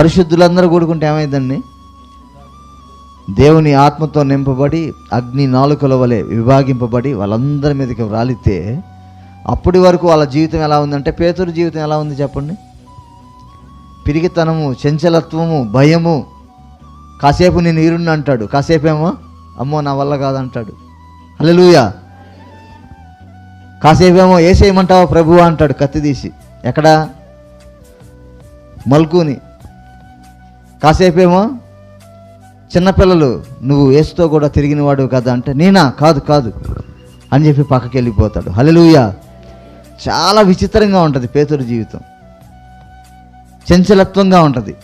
పరిశుద్ధులందరూ కూడుకుంటే ఏమైందండి? దేవుని ఆత్మతో నింపబడి అగ్ని నాలుకల వలె విభాగింపబడి వాళ్ళందరి మీదకి రాలితే అప్పటి వరకు వాళ్ళ జీవితం ఎలా ఉందంటే పేతురు జీవితం ఎలా ఉంది చెప్పండి? పిరిగితనము చంచలత్వము భయము. కాసేపు నేను ఈరుణ్ణి అంటాడు. కాసేపేమో అమ్మో నా వల్ల కాదంటాడు. హల్లెలూయా. కాసేపేమో ఏసేయమంటావా ప్రభువా అంటాడు కత్తి తీసి. ఎక్కడ? మల్కుని. కాసేపేమో చిన్నపిల్లలు నువ్వు ఏసుతో కూడా తిరిగిన వాడు కదా అంటే నేనా? కాదు కాదు అని చెప్పి పక్కకి వెళ్ళిపోతాడు హల్లెలూయా. చాలా విచిత్రంగా ఉంటుంది పేతుడి జీవితం. చంచలత్వంగా ఉంటుంది.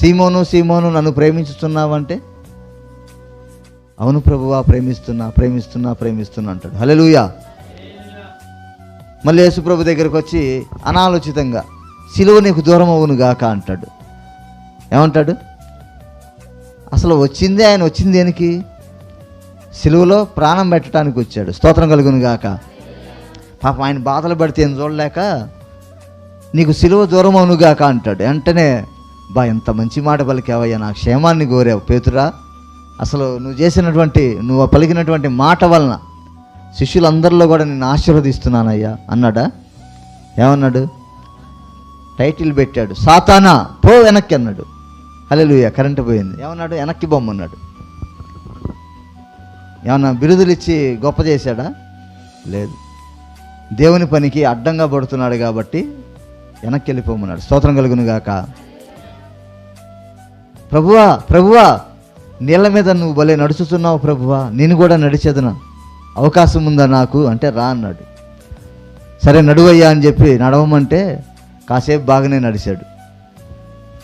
సీమోను సీమోను నన్ను ప్రేమించుతున్నావంటే? అవును ప్రభువా ప్రేమిస్తున్నా ప్రేమిస్తున్నా ప్రేమిస్తున్నా అంటాడు. హల్లెలూయా. మళ్ళీ యేసు ప్రభు దగ్గరికి వచ్చి అనాలోచితంగా సిలువ నీకు దూరం అవును గాక అంటాడు. ఏమంటాడు? అసలు వచ్చిందే ఆయన వచ్చింది దేనికి? సిలువలో ప్రాణం పెట్టడానికి వచ్చాడు. స్తోత్రం కలుగును గాక. పాపం ఆయన బాధలు పడితే ఏం చూడలేక నీకు సిలువ దూరం అవునుగాక అంటాడు. వెంటనే బా ఎంత మంచి మాట పలికావయ్యా నా క్షేమాన్ని కోరావు పేతురా. అసలు నువ్వు చేసినటువంటి నువ్వు పలికినటువంటి మాట వలన శిష్యులందరిలో కూడా నేను ఆశీర్వదిస్తున్నానయ్యా అన్నాడా? ఏమన్నాడు? టైటిల్ పెట్టాడు. సాతానా పో వెనక్కి అన్నాడు. హల్లెలూయా కరెంటు పోయింది. ఏమన్నాడు? వెనక్కి బొమ్మన్నాడు. ఏమన్నా బిరుదులు ఇచ్చి గొప్ప చేశాడా? లేదు. దేవుని పనికి అడ్డంగా పడుతున్నాడు కాబట్టి వెనక్కి వెళ్ళిపోమన్నాడు స్తోత్రం కలుగును గాక. ప్రభువా ప్రభువా నీళ్ళ మీద నువ్వు భలే నడుచుతున్నావు ప్రభువా. నేను కూడా నడిచేదనా? అవకాశం ఉందా నాకు? అంటే రా అన్నాడు. సరే నడువయ్యా అని చెప్పి నడవమంటే కాసేపు బాగానే నడిచాడు.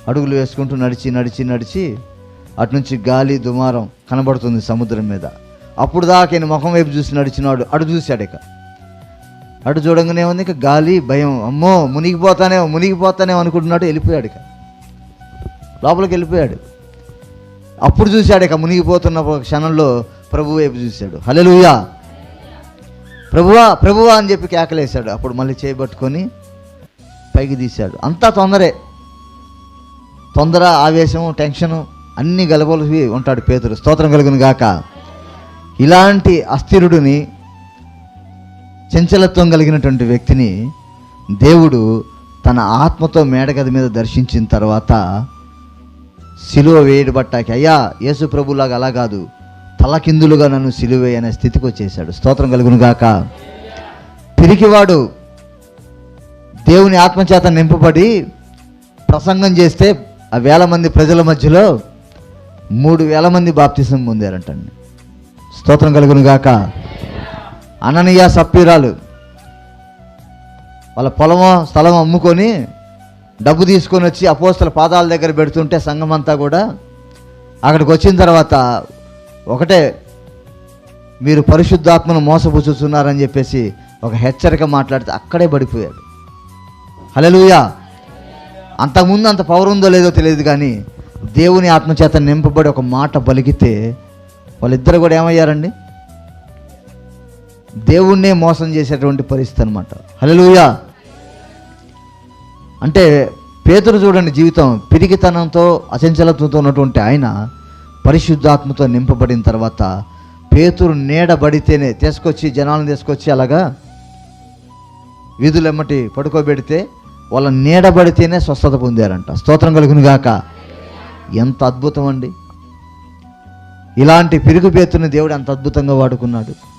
అడుగులు వేసుకుంటూ నడిచి నడిచి నడిచి అటు నుంచి గాలి దుమారం కనబడుతుంది సముద్రం మీద. అప్పుడు దాకా ఆయన ముఖం వైపు చూసి నడిచినాడు. అటు చూశాడు ఇక. అటు చూడంగానే ఉంది ఇక గాలి భయం. అమ్మో మునిగిపోతానేమో మునిగిపోతానేమో అనుకుంటున్నాడు వెళ్ళిపోయాడు ఇక. లోపలికి వెళ్ళిపోయాడు. అప్పుడు చూశాడు ఇక మునిగిపోతున్న ఒక క్షణంలో ప్రభు వైపు చూశాడు. హలెలుయా ప్రభువా ప్రభువా అని చెప్పి కేకలేశాడు. అప్పుడు మళ్ళీ చేయబట్టుకొని పైకి తీశాడు. అంతా తొందరే. తొందర ఆవేశము టెన్షను అన్ని గలబలిసి ఉంటాడు పేదరు స్తోత్రం కలుగును గాక. ఇలాంటి అస్థిరుడిని చంచలత్వం కలిగినటువంటి వ్యక్తిని దేవుడు తన ఆత్మతో మేడగది మీద దర్శించిన తర్వాత సిలువ వేయబట్టాకి అయ్యా యేసు ప్రభులాగా అలా కాదు. తలకిందులుగా నన్ను సిలువే అనే స్థితికి వచ్చేసాడు స్తోత్రం కలుగును గాక. పిరికివాడు దేవుని ఆత్మచేత నింపబడి ప్రసంగం చేస్తే ఆ వేల మంది ప్రజల మధ్యలో మూడు వేల మంది బాప్తిసం పొందారంటండి. స్తోత్రం కలుగును గాక. అననీయ సప్పీరాలు వాళ్ళ పొలమో స్థలం అమ్ముకొని డబ్బు తీసుకొని వచ్చి అపోస్తల పాదాల దగ్గర పెడుతుంటే సంఘం అంతా కూడా అక్కడికి వచ్చిన తర్వాత ఒకటే మీరు పరిశుద్ధాత్మను మోసపుచ్చుతున్నారని చెప్పేసి ఒక హెచ్చరిక మాట్లాడితే అక్కడే పడిపోయాడు. హల్లెలూయా. అంతకుముందు అంత పవర్ ఉందో లేదో తెలియదు కానీ దేవుని ఆత్మచేత నింపబడి ఒక మాట పలికితే వాళ్ళిద్దరు కూడా ఏమయ్యారండి? దేవుణ్ణే మోసం చేసేటువంటి పరిస్థితి అనమాట హలలుయా అంటే పేతురు చూడండి జీవితం పిరిగితనంతో అచంచలత్వంతో ఉన్నటువంటి ఆయన పరిశుద్ధాత్మతో నింపబడిన తర్వాత పేతురు నీడబడితేనే తీసుకొచ్చి జనాలను తీసుకొచ్చి అలాగా వీధులెమ్మటి పడుకోబెడితే వాళ్ళ నీడబడితేనే స్వస్థత పొందారంట. స్తోత్రం కలుగును గాక. ఎంత అద్భుతం అండి. ఇలాంటి పిరుగు పేతుని దేవుడు అంత అద్భుతంగా వాడుకున్నాడు.